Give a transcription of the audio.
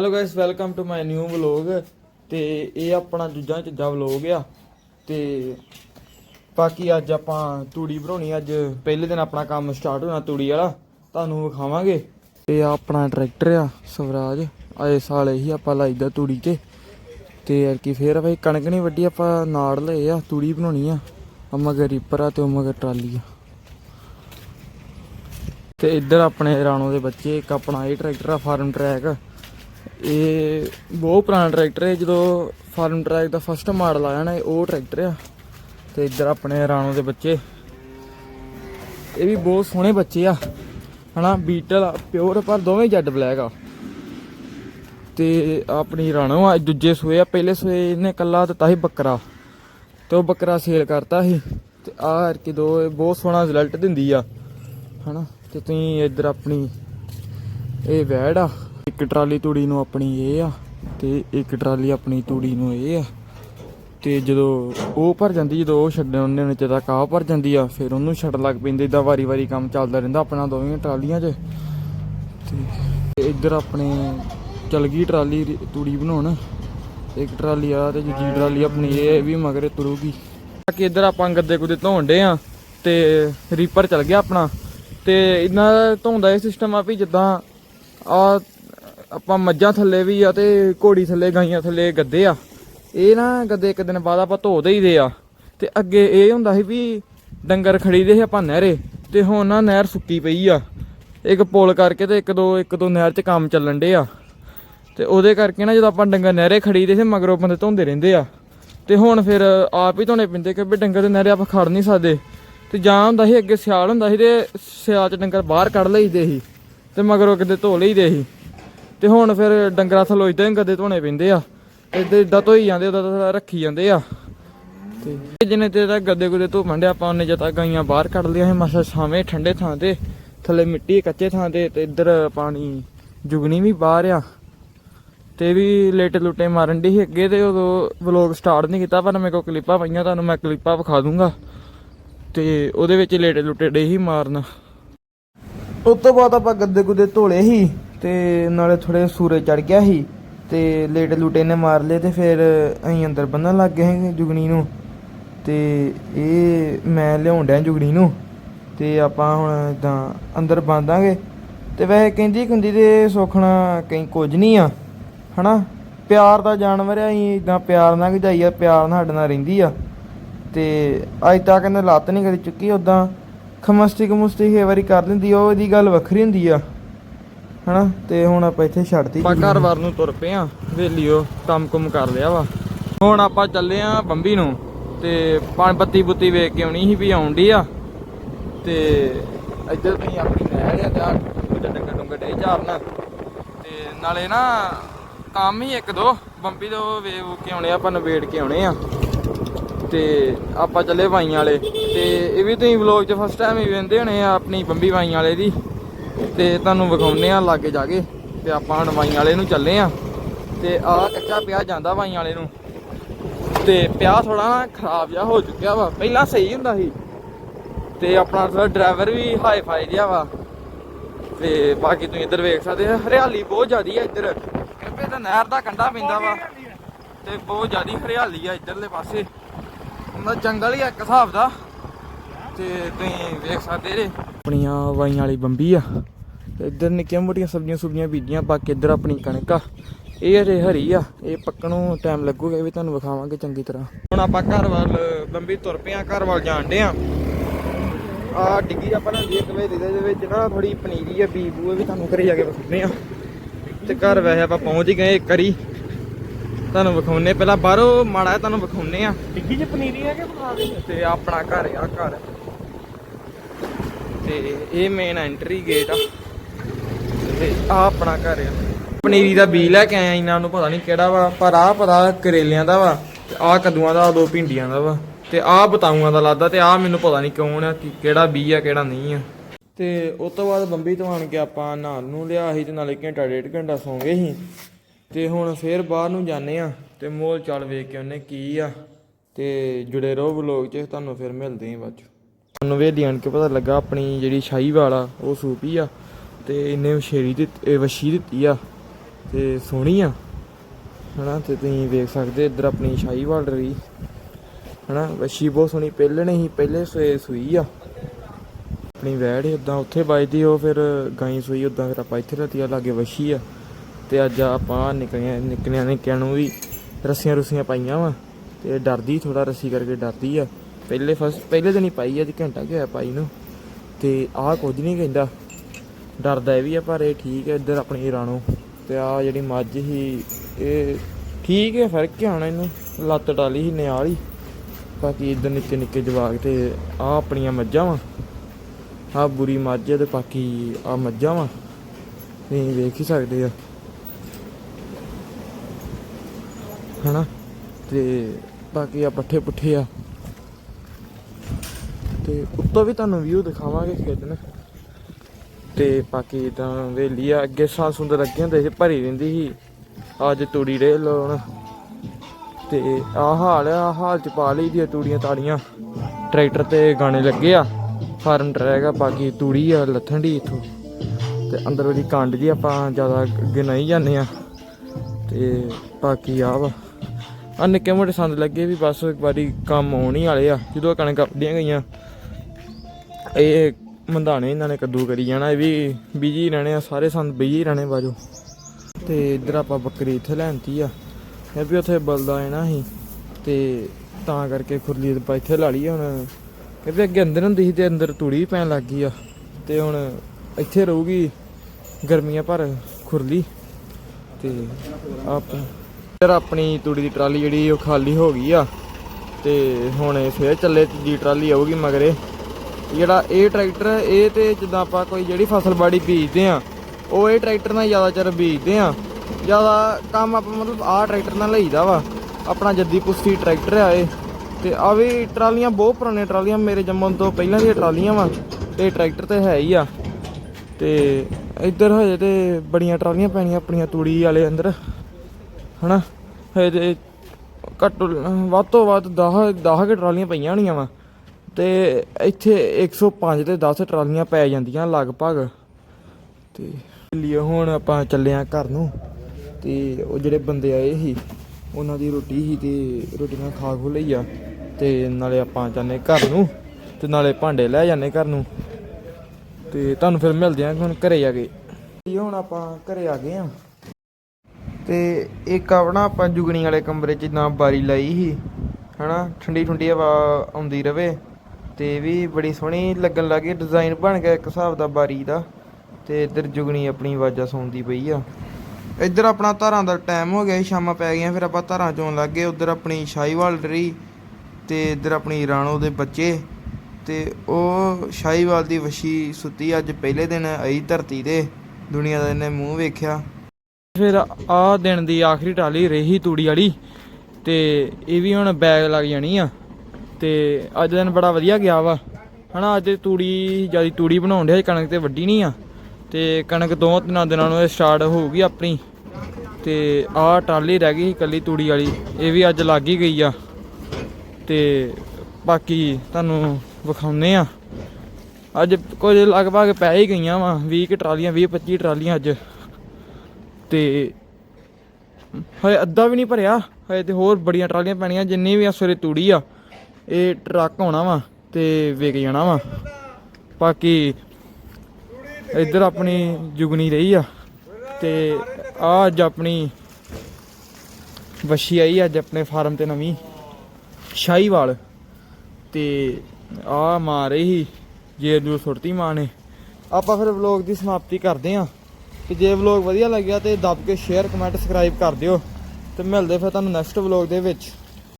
Hello guys welcome to my new vlog ਤੇ ਇਹ ਆਪਣਾ ਦੂਜਾ ਤੀਜਾ ਵਲੌਗ ਆ। ਤੇ ਬਾਕੀ ਅੱਜ ਆਪਾਂ ਤੂੜੀ ਬਣਾਉਣੀ ਅੱਜ ਪਹਿਲੇ ਦਿਨ ਆਪਣਾ ਕੰਮ ਸਟਾਰਟ ਹੋਣਾ ਤੂੜੀ ਵਾਲਾ। ਤੁਹਾਨੂੰ ਵਿਖਾਵਾਂਗੇ। ਇਹ ਆ ਆਪਣਾ ਟਰੈਕਟਰ ਆ, ਸਵਰਾਜ। ਆਏ ਸਾਲ ਇਹੀ ਆਪਾਂ ਲਾਈਦਾ ਤੂੜੀ ਤੇ। ਤੇ ਯਾਰ ਕੀ ਫੇਰ ਬਈ, ਕਣਕ ਨਹੀਂ ਵੱਡੀ ਆਪਾਂ ਨਾੜ ਲਏ ਆ, ਤੂੜੀ ਬਣਾਉਣੀ ਆ। ਆ ਮਗਰ ਰੀਪਰ ਆ ਤੇ ਉਹ ਟਰਾਲੀ ਆ। ਤੇ ਇੱਧਰ ਆਪਣੇ ਰਾਣੋ ਦੇ ਬੱਚੇ, ਇੱਕ ਆਪਣਾ ਇਹ ਟਰੈਕਟਰ ਆ ਫਾਰਮ ਟਰੈਕ ਇਹ ਬਹੁਤ ਪੁਰਾਣਾ ਟਰੈਕਟਰ ਹੈ, ਜਦੋਂ ਫਾਰਮ ਟਰੈਕ ਦਾ ਫਸਟ ਮਾਡਲ ਆਇਆ ਨਾ ਉਹ ਟਰੈਕਟਰ ਆ। ਤੇ ਇੱਧਰ ਆਪਣੇ ਰਾਣੋ ਦੇ ਬੱਚੇ। ਇਹ ਵੀ ਬਹੁਤ ਸੋਹਣੇ ਬੱਚੇ ਆ, ਹਨਾ? ਬੀਟਲ ਪਿਓਰ ਪਰ ਦੋਵੇਂ ਜੈਡ ਬਲੈਕ ਆ। ਤੇ ਆਪਣੀ ਰਾਣੋ ਆ ਦੂਜੇ ਸੋਏ ਆ, ਪਹਿਲੇ ਸੋਏ ਇਹਨੇ ਕੱਲਾ ਦਿੱਤਾ ਸੀ ਬੱਕਰਾ। ਤੇ ਉਹ ਬੱਕਰਾ ਸੇਲ ਕਰਤਾ ਸੀ। ਤੇ ਆਹ ਕਿ ਦੋ, ਇਹ ਬਹੁਤ ਸੋਹਣਾ ਰਿਜ਼ਲਟ ਦਿੰਦੀ ਆ, ਹਨਾ? ਤੇ ਤੁਸੀਂ ਇੱਧਰ ਆਪਣੀ, ਇਹ ਵੈੜ ਆ। ਇੱਕ ਟਰਾਲੀ ਤੂੜੀ ਨੂੰ ਆਪਣੀ ਇਹ ਆ ਤੇ ਇੱਕ ਟਰਾਲੀ ਆਪਣੀ ਤੂੜੀ ਨੂੰ ਇਹ ਆ। ਤੇ ਜਦੋਂ ਉਹ ਭਰ ਜਾਂਦੀ, ਜਦੋਂ ਉਹ ਛੱਡਣ ਉਹਨੇ ਨੇ ਤੱਕ ਕਾਹ ਭਰ ਜਾਂਦੀ ਆ, ਫਿਰ ਉਹਨੂੰ ਛੱਡ ਲੱਗ ਪੈਂਦੇ ਇਦਾਂ ਵਾਰੀ-ਵਾਰੀ ਕੰਮ ਚੱਲਦਾ ਰਹਿੰਦਾ ਆਪਣਾ ਦੋਵੇਂ ਟਰਾਲੀਆਂ 'ਚ। ਤੇ ਇੱਧਰ ਆਪਣੇ ਚਲ ਗਈ ਟਰਾਲੀ ਤੂੜੀ ਬਣਾਉਣ। ਇੱਕ ਟਰਾਲੀ ਆ ਤੇ ਦੂਜੀ ਟਰਾਲੀ ਆਪਣੀ ਇਹ ਵੀ ਮਗਰ ਤੁਰੂਗੀ। ਬਾਕੀ ਇੱਧਰ ਆਪਾਂ ਗੱਦੇ ਗੁੱਦੇ ਧੋਣ ਡੇ ਆ ਤੇ ਰੀਪਰ ਚਲ ਗਿਆ ਆਪਣਾ। ਤੇ ਇਹਨਾਂ ਦਾ ਧੋਣ ਦਾ ਇਹ ਸਿਸਟਮ ਆ ਵੀ ਜਿੱਦਾਂ ਆ ਆਪਾਂ ਮੱਝਾਂ ਥੱਲੇ ਵੀ ਆ ਤੇ ਘੋੜੀ ਥੱਲੇ, ਗਾਈਆਂ ਥੱਲੇ ਗੱਦੇ ਆ। ਇਹ ਨਾ ਗੱਦੇ ਇੱਕ ਦਿਨ ਬਾਅਦ ਆਪਾਂ ਧੋ ਦੇਈਦੇ ਆ। ਤੇ ਅੱਗੇ ਇਹ ਹੁੰਦਾ ਸੀ ਵੀ ਡੰਗਰ ਖੜੀਦੇ ਸੀ ਆਪਾਂ ਨਹਿਰੇ, ਤੇ ਹੁਣ ਨਾ ਨਹਿਰ ਸੁੱਕੀ ਪਈ ਆ। ਇੱਕ ਪੁਲ ਕਰਕੇ ਤੇ ਇੱਕ ਦੋ ਇੱਕ ਦੋ ਨਹਿਰ 'ਚ ਕੰਮ ਚੱਲਣ ਡੇ ਆ। ਤੇ ਉਹਦੇ ਕਰਕੇ ਨਾ ਜਦੋਂ ਆਪਾਂ ਡੰਗਰ ਨਹਿਰੇ ਖੜੀਦੇ ਸੀ, ਮਗਰੋਂ ਬੰਦੇ ਧੋਂਦੇ ਰਹਿੰਦੇ ਆ। ਤੇ ਹੁਣ ਫਿਰ ਆਪ ਹੀ ਧੋਣੇ ਪੈਂਦੇ ਕਿ ਵੀ ਡੰਗਰ ਦੇ ਨਹਿਰੇ ਆਪਾਂ ਖੜ ਨਹੀਂ ਸਕਦੇ। ਤੇ ਜਾਂ ਹੁੰਦਾ ਸੀ ਅੱਗੇ ਸਿਆਲ ਹੁੰਦਾ ਸੀ ਤੇ ਸਿਆਲ 'ਚ ਡੰਗਰ ਬਾਹਰ ਕੱਢ ਲਈਦੇ ਸੀ, ਤੇ ਮਗਰੋਂ ਕਿਤੇ ਧੋ ਲਈਦੇ ਸੀ। ਤੇ ਹੁਣ ਫਿਰ ਡੰਗਰਾਂ ਥੱਲੋਂ ਇਦਾਂ ਹੀ ਗੱਦੇ ਧੋਣੇ ਪੈਂਦੇ ਆ। ਇਦਾਂ ਇਦਾਂ ਧੋਈ ਜਾਂਦੇ ਉਦਾਂ ਰੱਖੀ ਜਾਂਦੇ ਆ। ਤੇ ਜਿੰਨੇ ਤੇ ਤੱਕ ਗੱਦੇ ਗੁੱਦੇ ਧੋ ਮੰਡਿਆ ਆਪਾਂ ਉਹਨੇ ਜਦ ਤੱਕ ਗਾਈਆਂ ਬਾਹਰ ਕੱਢ ਲਿਆ ਸੀ। ਮਸਾ ਛਾਵੇਂ ਠੰਡੇ ਥਾਂ ਤੇ, ਥੱਲੇ ਮਿੱਟੀ ਕੱਚੇ ਥਾਂ ਤੇ ਤੇ ਇੱਧਰ ਪਾਣੀ ਜੁਗਣੀ ਵੀ ਬਾਹਰ ਆ। ਤੇ ਵੀ ਲੇਟੇ ਲੁੱਟੇ ਮਾਰਨ ਦੀ ਸੀ ਅੱਗੇ ਤੇ ਉਦੋਂ ਵਲੌਗ ਸਟਾਰਟ ਨਹੀਂ ਕੀਤਾ, ਪਰ ਮੇਰੇ ਕੋਲ ਕਲਿੱਪਾਂ ਪਈਆਂ, ਤੁਹਾਨੂੰ ਮੈਂ ਕਲਿੱਪਾਂ ਵਿਖਾ ਦੂੰਗਾ। ਤੇ ਉਹਦੇ ਵਿੱਚ ਲੇਟੇ ਲੁੱਟੇ ਡੇ ਹੀ ਮਾਰਨ। ਉਸ ਤੋਂ ਬਾਅਦ ਆਪਾਂ ਗੱਦੇ ਗੁੱਦੇ ਧੋਲੇ ਸੀ। ਤੇ ਨਾਲੇ ਥੋੜੇ ਸੂਰਜ ਚੜ ਗਿਆ ਸੀ ਤੇ ਲੇਟੇ ਲੂਟੇ ਨੇ ਮਾਰ ਲਏ ਤੇ ਫਿਰ ਅਸੀਂ ਅੰਦਰ ਬੰਨਣ ਲੱਗ ਗਏ ਸੀ ਜੁਗਣੀ ਨੂੰ। ਤੇ ਇਹ ਮੈਂ ਲਿਆਉਣ ਡਿਆ ਜੁਗਣੀ ਨੂੰ ਤੇ ਆਪਾਂ ਹੁਣ ਇਦਾਂ ਅੰਦਰ ਬੰਦਾਂਗੇ ਤੇ ਵੈਸੇ ਕਹਿੰਦੀ ਕੁੰਦੀ ਤੇ ਸੁਖਣਾ ਕਈ ਕੁਝ ਨਹੀਂ ਆ, ਹਨਾ? ਪਿਆਰ ਦਾ ਜਾਨਵਰ ਆ, ਅਸੀਂ ਇਦਾਂ ਪਿਆਰ ਨਾਲ ਗਜਾਈ ਆ ਪਿਆਰ ਨਾਲ ਸਾਡੇ ਨਾਲ ਰਹਿੰਦੀ ਆ। ਤੇ ਅੱਜ ਤੱਕ ਇਹਨੇ ਲੱਤ ਨਹੀਂ ਕਰੀ ਚੁੱਕੀ ਉਦਾਂ ਖਮਸਤੀ ਖਮਸਤੀ ਕਈ ਵਾਰੀ ਕਰ ਲੈਂਦੀ ਉਹ ਇਹਦੀ ਗੱਲ ਵੱਖਰੀ ਹੁੰਦੀ ਆ। ਹਨਾ? ਤੇ ਹੁਣ ਆਪਾਂ ਇੱਥੇ ਛੱਡਤੀ। ਆਪਾਂ ਘਰ ਵਾਰ ਨੂੰ ਤੁਰ ਪਏ ਆ। ਵੇਲੀਓ, ਕੰਮ ਕੁਮ ਕਰ ਲਿਆ ਵਾ। ਹੁਣ ਆਪਾਂ ਚੱਲੇ ਆ ਬੰਬੀ ਨੂੰ। ਤੇ ਪਾਣ ਬੱਤੀ ਬੁੱਤੀ ਵੇਖ ਕੇ ਆਉਣੀ ਸੀ ਵੀ ਆਉਂਦੀ ਆ। ਤੇ ਇੱਧਰ ਤੁਸੀਂ ਆਪਣੀ ਨਹਿਰ ਆ, ਤੇ ਆ ਡੰਗਰ ਡੰਗਰ ਡੇ ਝਾਰਨ ਤੇ ਨਾਲੇ ਨਾ ਕੰਮ ਹੀ ਇੱਕ ਦੋ, ਬੰਬੀ ਤੋਂ ਵੇਖ ਵੂਖ ਕੇ ਆਉਣੇ ਆ, ਆਪਾਂ ਨਵੇੜ ਕੇ ਆਉਣੇ ਆ। ਤੇ ਆਪਾਂ ਚੱਲੇ ਵਾਈਆਂ ਵਾਲੇ। ਤੇ ਇਹ ਵੀ ਤੁਸੀਂ ਵਲੌਗ 'ਚ ਫਸਟ ਟਾਈਮ ਹੀ ਵੇਖਦੇ ਹੋਣੇ ਆ ਆਪਣੀ ਬੰਬੀ ਵਾਈਆਂ ਵਾਲੇ ਦੀ। ਤੇ ਤੁਹਾਨੂੰ ਵਿਖਾਉਨੇ ਆ ਲਾਗੇ ਜਾ ਕੇ ਤੇ ਆਪਾਂ ਹੁਣ ਵਾਈਆਂ ਵਾਲੇ ਨੂੰ ਚੱਲੇ ਆ ਤੇ ਆਹ ਕੱਚਾ ਪਿਆ ਜਾਂਦਾ ਵਾਈ ਵਾਲੇ ਨੂੰ ਤੇ ਪਿਆ ਥੋੜਾ ਨਾ ਖਰਾਬ ਜਿਹਾ ਹੋ ਚੁੱਕਿਆ ਵਾ, ਪਹਿਲਾਂ ਸਹੀ ਹੁੰਦਾ ਸੀ। ਤੇ ਆਪਣਾ ਥੋੜਾ ਡਰਾਈਵਰ ਵੀ ਹਾਈ ਫਾਈ ਜਿਹਾ ਵਾ। ਤੇ ਬਾਕੀ ਤੁਸੀਂ ਇੱਧਰ ਵੇਖ ਸਕਦੇ ਆ, ਹਰਿਆਲੀ ਬਹੁਤ ਜ਼ਿਆਦੀ ਆ ਇੱਧਰ। ਕਿਉਂਕਿ ਤਾਂ ਨਹਿਰ ਦਾ ਕੰਢਾ ਪੈਂਦਾ ਵਾ। ਤੇ ਬਹੁਤ ਜ਼ਿਆਦੀ ਹਰਿਆਲੀ ਆ ਇੱਧਰਲੇ ਪਾਸੇ। ਉਹਨਾਂ ਜੰਗਲ ਹੀ ਆ ਇੱਕ ਹਿਸਾਬ ਦਾ। ਤੇ ਤੁਸੀਂ ਵੇਖ ਸਕਦੇ ਜੇ। ਆਪਣੀਆਂ ਵਾਈਆਂ ਵਾਲੀ ਬੰਬੀ ਆ। ਤੇ ਇੱਧਰ ਨਿੱਕੀਆਂ ਮੋਟੀਆਂ ਸਬਜ਼ੀਆਂ ਸੁਬਜ਼ੀਆਂ ਬੀਜੀਆਂ ਬਾਕੀ ਇੱਧਰ ਆਪਣੀ ਕਣਕ ਆ। ਇਹ ਹਰੇ ਹਰੀ ਆ ਇਹ ਪੱਕਣ ਨੂੰ ਟਾਈਮ ਲੱਗੂਗਾ ਇਹ ਵੀ ਤੁਹਾਨੂੰ ਵਿਖਾਵਾਂਗੇ ਚੰਗੀ ਤਰ੍ਹਾਂ। ਹੁਣ ਆਪਾਂ ਘਰ ਵੱਲ ਬੰਬੀ ਤੁਰ ਪਏ ਆ ਘਰ ਵੱਲ ਜਾਣ ਡੇ ਆ। ਆ ਡਿੱਗੀ ਆਪਾਂ ਨਾ ਇੱਕ ਵੇ ਦੇ ਦੇ ਵਿੱਚ ਨਾ ਥੋੜੀ ਪਨੀਰੀ ਆ ਬੀ ਬੂ ਇਹ ਵੀ ਤੁਹਾਨੂੰ ਘਰੇ ਜਾ ਕੇ ਵਿਖਾਉਂਦੇ ਆ। ਤੇ ਘਰ ਵੈਸੇ ਆਪਾਂ ਪਹੁੰਚ ਹੀ ਗਏ ਇੱਕ ਵਾਰੀ। ਤੁਹਾਨੂੰ ਵਿਖਾਉਨੇ ਪਹਿਲਾਂ ਬਾਹਰੋਂ ਮਾੜਾ ਤੁਹਾਨੂੰ ਵਿਖਾਉਨੇ ਆ। ਡਿੱਗੀ ਚ ਪਨੀਰੀ ਹੈ ਕਿ ਬਣਾ ਦੇ? ਤੇ ਆਪਣਾ ਘਰ ਆ ਘਰ। ਤੇ ਇਹ ਮੇਨ ਐਂਟਰੀ ਗੇਟ ਆ। ਤੇ ਆ ਆਪਣਾ ਘਰ ਆ। ਪਨੀਰੀ ਦਾ ਬੀ ਲੈ ਕੇ ਆਇਆ ਇਹਨਾਂ ਨੂੰ, ਪਤਾ ਨਹੀਂ ਕਿਹੜਾ ਵਾ, ਪਰ ਆ ਪਤਾ ਕਰੇਲਿਆਂ ਦਾ ਵਾ, ਤੇ ਆ ਕੱਦੂਆਂ ਦਾ, ਦੋ ਭਿੰਡੀਆਂ ਦਾ ਵਾ, ਤੇ ਆ ਬਤਾਊਆਂ ਦਾ ਲੱਗਦਾ ਤੇ ਆ ਮੈਨੂੰ ਪਤਾ ਨਹੀਂ ਕੌਣ ਆ ਕਿ ਕਿਹੜਾ ਬੀ ਆ, ਕਿਹੜਾ ਨਹੀਂ ਆ। ਤੇ ਉਸ ਤੋਂ ਬਾਅਦ ਬੰਬੀ ਤੋਂ ਆਣ ਕੇ ਆਪਾਂ ਨਾਲ ਨੂੰ ਲਿਆ ਸੀ, ਤੇ ਨਾਲੇ ਘੰਟਾ, ਡੇਢ ਘੰਟਾ ਸੌਂ ਗਏ ਸੀ। ਤੇ ਹੁਣ ਫੇਰ ਬਾਹਰ ਨੂੰ ਜਾਂਦੇ ਆ, ਤੇ ਮੋਲ ਚਾਲ ਵੇਖ ਕੇ ਉਹਨੇ ਕੀ ਆ। ਤੇ ਜੁੜੇ ਰਹੋ ਵਲੋਗ 'ਚ, ਤੁਹਾਨੂੰ ਫਿਰ ਮਿਲਦੇ ਆ ਬਾਅਦ ਸਾਨੂੰ ਤੁਹਾਨੂੰ ਵੇਲੀ ਆਣ ਕੇ ਪਤਾ ਲੱਗਾ ਆਪਣੀ ਜਿਹੜੀ ਸ਼ਾਹੀਵਾਲ ਆ, ਉਹ ਸੂਪੀ ਆ ਤੇ ਇਹਨੇ ਵਸ਼ੇਰੀ ਦਿੱਤੀ, ਇਹ ਵਸ਼ੀ ਦਿੱਤੀ ਆ ਤੇ ਸੋਹਣੀ ਆ। ਹਨਾ, ਤੇ ਤੁਸੀਂ ਵੇਖ ਸਕਦੇ ਇੱਧਰ ਆਪਣੀ ਸ਼ਾਹੀਵਾਲ ਰਹੀ। ਹਨਾ, ਵੱਛੀ ਬਹੁਤ ਸੋਹਣੀ, ਪਹਿਲੇ ਨਹੀਂ ਪਹਿਲੇ ਸੂਏ, ਸੂਈ ਆ। ਆਪਣੀ ਵੈੜ ਇਦਾਂ ਉੱਥੇ ਵੱਜਦੀ, ਉਹ ਫਿਰ ਗਾਈ ਸੂਈ ਉਦਾਂ ਫਿਰ ਆਪਾਂ ਇੱਥੇ ਰਤੀਆ ਲਾਗੇ ਵੱਛੀ ਆ। ਤੇ ਅੱਜ ਆਪਾਂ ਨਿਕਲੀਆਂ, ਨਿਕਲਿਆਂ ਨਿੱਕਿਆਂ ਨੂੰ ਵੀ ਰੱਸੀਆਂ ਰੁੱਸੀਆਂ ਪਾਈਆਂ ਵਾ, ਤੇ ਡਰਦੀ ਥੋੜਾ ਰੱਸੀ ਕਰਕੇ ਡਰਦੀ ਆ। ਪਹਿਲੇ ਫਸਟ ਪਹਿਲੇ ਦਿਨ ਹੀ ਪਾਈ ਅੱਜ ਘੰਟਾ ਕੁ ਹੋਇਆ ਪਾਈ ਨੂੰ। ਤੇ ਆਹ ਕੁਝ ਨਹੀਂ ਕਹਿੰਦਾ। ਡਰਦਾ ਇਹ ਵੀ ਆ, ਪਰ ਇਹ ਠੀਕ ਹੈ ਇੱਧਰ ਆਪਣੀ ਰਾਣੋ। ਤੇ ਆ ਜਿਹੜੀ ਮੱਝ ਸੀ, ਇਹ ਠੀਕ ਹੈ ਫ਼ਰਕ ਹੈ ਹੁਣ ਇਹਨੂੰ। ਲੱਤ ਡਾਲੀ ਸੀ, ਨਿਆਲ ਹੀ। ਬਾਕੀ ਇੱਧਰ ਨਿੱਕੇ ਨਿੱਕੇ ਜਵਾਕ ਤੇ ਆ ਆਪਣੀਆਂ ਮੱਝਾਂ ਵਾ। ਆ ਬੁਰੀ ਮੱਝ ਆ ਤੇ ਬਾਕੀ ਆ ਮੱਝਾਂ ਵਾ। ਨਹੀਂ ਵੇਖ ਹੀ ਸਕਦੇ ਆ। ਹਨਾ? ਤੇ ਬਾਕੀ ਆ ਪੱਠੇ ਪੁੱਠੇ ਆ। ਤੇ ਉੱਤੋਂ ਵੀ ਤੁਹਾਨੂੰ ਵਿਊ ਦਿਖਾਵਾਂਗੇ ਕਿਸੇ ਦਿਨ ਤੇ ਬਾਕੀ ਤਾਂ ਵੇਲੀ ਆ, ਅੱਗੇ ਸਾਂ ਸੁੰਦਰ ਲੱਗੇ ਹੁੰਦੇ ਸੀ, ਭਰੀ ਰਹਿੰਦੀ ਸੀ। ਅੱਜ ਤੂੜੀ ਰੇ ਲਾਉਣ। ਤੇ ਆ ਹਾਲ ਆ ਹਾਲ ਚ ਪਾ ਲਈ ਦੀਆਂ ਤੂੜੀਆਂ ਤਾੜੀਆਂ। ਟਰੈਕਟਰ ਤੇ ਗਾਣੇ ਲੱਗੇ ਆ ਫਾਰਮ ਟਰੈਕ ਆ ਬਾਕੀ ਤੂੜੀ ਆ, ਲੱਥਣ ਦੀ ਇਥੋਂ। ਤੇ ਅੰਦਰ ਉਹਦੀ ਕੰਡ ਜੀ ਆਪਾਂ ਜ਼ਿਆਦਾ ਅੱਗੇ ਨਹੀਂ ਜਾਂਦੇ ਆ। ਤੇ ਬਾਕੀ ਆ ਵਾ। ਆ ਨਿੱਕੇ ਮੋਟੇ ਸੰਦ ਲੱਗੇ ਵੀ ਬਸ ਇੱਕ ਵਾਰੀ ਕੰਮ ਆਉਣ ਹੀ ਵਾਲੇ ਆ, ਜਦੋਂ ਕਣਕ ਕੱਪਦੀਆਂ ਗਈਆਂ। ਇਹ ਮੰਦਾਣੇ ਇਹਨਾਂ ਨੇ ਕੱਦੂ ਕਰੀ ਜਾਣਾ, ਇਹ ਵੀ ਬਿਜ਼ੀ ਰਹਿਣੇ ਆ, ਸਾਰੇ ਸੰਦ ਬਿਜ਼ੀ ਰਹਿਣੇ ਬਾਜੋ। ਤੇ ਇੱਧਰ ਆਪਾਂ ਬੱਕਰੀ ਇੱਥੇ ਲੈਣਤੀ ਆ, ਇਹ ਵੀ ਉੱਥੇ ਬਲਦਾ ਹੈ ਨਾ ਸੀ, ਤੇ ਤਾਂ ਕਰਕੇ ਖੁਰਲੀ ਆਪਾਂ ਇੱਥੇ ਲਾ ਲਈ ਹੁਣ ਕਹਿੰਦੇ ਅੱਗੇ ਅੰਦਰ ਹੁੰਦੀ ਸੀ ਤੇ ਅੰਦਰ ਤੂੜੀ ਵੀ ਪੈਣ ਲੱਗ ਗਈ ਆ, ਤੇ ਹੁਣ ਇੱਥੇ ਰਹੂਗੀ ਗਰਮੀਆਂ ਭਰ ਖੁਰਲੀ, ਤੇ ਆਪ ਇੱਧਰ ਆਪਣੀ ਤੂੜੀ ਦੀ ਟਰਾਲੀ ਜਿਹੜੀ ਉਹ ਖਾਲੀ ਹੋ ਗਈ ਆ, ਤੇ ਹੁਣ ਇਹ ਫੇਰ ਚੱਲੇ ਤੀਜੀ ਟਰਾਲੀ ਆਊਗੀ ਮਗਰੇ। ਜਿਹੜਾ ਇਹ ਟਰੈਕਟਰ ਇਹ ਤੇ ਜਿੱਦਾਂ ਆਪਾਂ ਕੋਈ ਜਿਹੜੀ ਫਸਲ ਬਾੜੀ ਬੀਜਦੇ ਆ ਉਹ ਇਹ ਟਰੈਕਟਰ ਨਾਲ ਜ਼ਿਆਦਾ ਚਿਰ ਬੀਜਦੇ ਆ ਜ਼ਿਆਦਾ ਕੰਮ ਆਪਾਂ ਮਤਲਬ ਆਹ ਟਰੈਕਟਰ ਨਾਲ ਲਈਦਾ ਵਾ। ਆਪਣਾ ਜੱਦੀ ਪੁਸਤੀ ਟਰੈਕਟਰ ਆ ਇਹ। ਤੇ ਆ ਵੀ ਟਰਾਲੀਆਂ, ਬਹੁਤ ਪੁਰਾਣੀਆਂ ਟਰਾਲੀਆਂ ਮੇਰੇ ਜੰਮਣ ਤੋਂ ਪਹਿਲਾਂ ਦੀਆਂ ਟਰਾਲੀਆਂ ਵਾ। ਤੇ ਟਰੈਕਟਰ ਤੇ ਹੈ ਹੀ ਆ। ਤੇ ਇੱਧਰ ਹਜੇ ਤੇ ਬੜੀਆਂ ਟਰਾਲੀਆਂ ਪੈਣੀਆਂ ਆਪਣੀਆਂ ਤੂੜੀ ਵਾਲੇ ਅੰਦਰ। ਹਨਾ? ਹਜੇ ਤੇ ਘੱਟ, ਵੱਧ ਤੋਂ ਵੱਧ 10 10 ਕਿ ਟਰਾਲੀਆਂ ਪਈਆਂ ਹੋਣੀਆਂ ਵਾ। ਤੇ ਇੱਥੇ 105 ਤੇ 10 ਟਰਾਲੀਆਂ ਪੈ ਜਾਂਦੀਆਂ ਲਗਭਗ। ਤੇ ਲਈ ਹੁਣ ਆਪਾਂ ਚੱਲੇ ਆ ਘਰ ਨੂੰ। ਤੇ ਉਹ ਜਿਹੜੇ ਬੰਦੇ ਆਏ ਸੀ, ਉਹਨਾਂ ਦੀ ਰੋਟੀ ਸੀ ਤੇ ਰੋਟੀ ਨਾਲ ਖਾ ਖੂ ਲਈ ਆ। ਤੇ ਨਾਲੇ ਆਪਾਂ ਜਾਂਦੇ ਘਰ ਨੂੰ ਤੇ ਨਾਲੇ ਭਾਂਡੇ ਲੈ ਜਾਂਦੇ ਘਰ ਨੂੰ। ਤੇ ਤੁਹਾਨੂੰ ਫਿਰ ਮਿਲਦੇ ਆ ਹੁਣ ਘਰੇ ਜਾ ਕੇ। ਜੀ ਹੁਣ ਆਪਾਂ ਘਰੇ ਆ ਗਏ ਆ। ਤੇ ਇੱਕ ਆਪਣਾ ਆਪਾਂ ਜੁਗਣੀ ਵਾਲੇ ਕਮਰੇ 'ਚ ਨਾ ਬਾਰੀ ਲਾਈ ਸੀ, ਹਨਾ ਠੰਡੀ ਠੰਡੀ ਹਵਾ ਆਉਂਦੀ ਰਵੇ। ਤੇ ਇਹ ਵੀ ਬੜੀ ਸੋਹਣੀ ਲੱਗਣ ਲੱਗੀ ਡਿਜ਼ਾਈਨ ਬਣ ਗਿਆ ਇੱਕ ਹਿਸਾਬ ਦਾ ਬਾਰੀ ਦਾ, ਤੇ ਇੱਧਰ ਜੁਗਣੀ ਆਪਣੀ ਆਵਾਜ਼ਾਂ ਸੁਣਦੀ ਪਈ ਆ। ਇੱਧਰ ਆਪਣਾ ਧਾਰਾਂ ਦਾ ਟਾਈਮ ਹੋ ਗਿਆ ਸੀ ਸ਼ਾਮਾਂ ਪੈ ਗਈਆਂ, ਫਿਰ ਆਪਾਂ ਧਾਰਾਂ ਚੋਂ ਲੱਗ ਗਏ, ਉੱਧਰ ਆਪਣੀ ਸ਼ਾਹੀਵਾਲ ਡਰੀ ਤੇ ਇੱਧਰ ਆਪਣੀ ਰਾਣੋ ਦੇ ਬੱਚੇ, ਤੇ ਉਹ ਸ਼ਾਹੀਵਾਲ ਦੀ ਵਸ਼ੀ ਸੁੱਤੀ, ਅੱਜ ਪਹਿਲੇ ਦਿਨ ਆਈ ਧਰਤੀ ਤੇ, ਦੁਨੀਆ ਦਾ ਇਹਨੇ ਮੂੰਹ ਵੇਖਿਆ। ਫਿਰ ਆ ਦਿਨ ਦੀ ਆਖਰੀ ਟਾਲੀ ਰਹੀ ਤੂੜੀ ਵਾਲੀ, ਤੇ ਇਹ ਵੀ ਹੁਣ ਬੈਗ ਲੱਗ ਜਾਣੀ ਆ। ਤੇ ਅੱਜ ਦਿਨ ਬੜਾ ਵਧੀਆ ਗਿਆ ਵਾ। ਹਨਾ, ਅੱਜ ਤੂੜੀ, ਜ਼ਿਆਦਾ ਤੂੜੀ ਬਣਾਉਣ ਡਿਆ ਕਣਕ ਤੇ ਵੱਡੀ ਨਹੀਂ ਆ। ਤੇ ਕਣਕ ਦੋ ਤਿੰਨਾਂ ਦਿਨਾਂ ਨੂੰ ਇਹ ਸਟਾਰਟ ਹੋਊਗੀ ਆਪਣੀ। ਤੇ ਆਹ ਟਾਲੀ ਰਹਿ ਗਈ ਸੀ ਇਕੱਲੀ ਤੂੜੀ ਵਾਲੀ, ਇਹ ਵੀ ਅੱਜ ਲੱਗ ਹੀ ਗਈ ਆ। ਤੇ ਬਾਕੀ ਤੁਹਾਨੂੰ ਵਿਖਾਉਨੇ ਆ। ਅੱਜ ਕੁਝ ਲਗਭਗ ਪੈ ਹੀ ਗਈਆਂ ਵਾ 20 ਕੁ ਟਰਾਲੀਆਂ 20 25 ਟਰਾਲੀਆਂ ਅੱਜ। ਤੇ ਹਏ ਅੱਧਾ ਵੀ ਨਹੀਂ ਭਰਿਆ ਹਏ ਤੇ ਹੋਰ ਬੜੀਆਂ ਟਰਾਲੀਆਂ ਪੈਣੀਆਂ, ਜਿੰਨੀ ਵੀ ਆ ਸਵੇਰੇ ਤੂੜੀ ਆ। ਇਹ ਟਰੱਕ ਆਉਣਾ ਵਾ ਤੇ ਵਿਕ ਜਾਣਾ ਵਾ। ਬਾਕੀ ਇੱਧਰ ਆਪਣੀ ਜੁਗਨੀ ਰਹੀ ਆ ਤੇ ਆ ਅੱਜ ਆਪਣੀ ਵਸ਼ੀ ਆਈ ਅੱਜ ਆਪਣੇ ਫਾਰਮ ਤੇ ਨਵੀਂ। ਸ਼ਾਹੀਵਾਲ। ਤੇ ਆ ਮਾਂ ਰਹੀ ਜੇ ਨੂੰ ਸੁੱਟਤੀ ਮਾਂ ਨੇ। ਆਪਾਂ ਫਿਰ ਵਲੌਗ ਦੀ ਸਮਾਪਤੀ ਕਰਦੇ ਆਂ। ਤੇ ਜੇ ਵਲੌਗ ਵਧੀਆ ਲੱਗਿਆ ਤੇ ਦੱਬ ਕੇ ਸ਼ੇਅਰ ਕਮੈਂਟ ਸਬਸਕ੍ਰਾਈਬ ਕਰ ਦਿਓ। ਤੇ ਮਿਲਦੇ ਫਿਰ ਤੁਹਾਨੂੰ ਨੈਕਸਟ ਵਲੌਗ ਦੇ ਵਿੱਚ।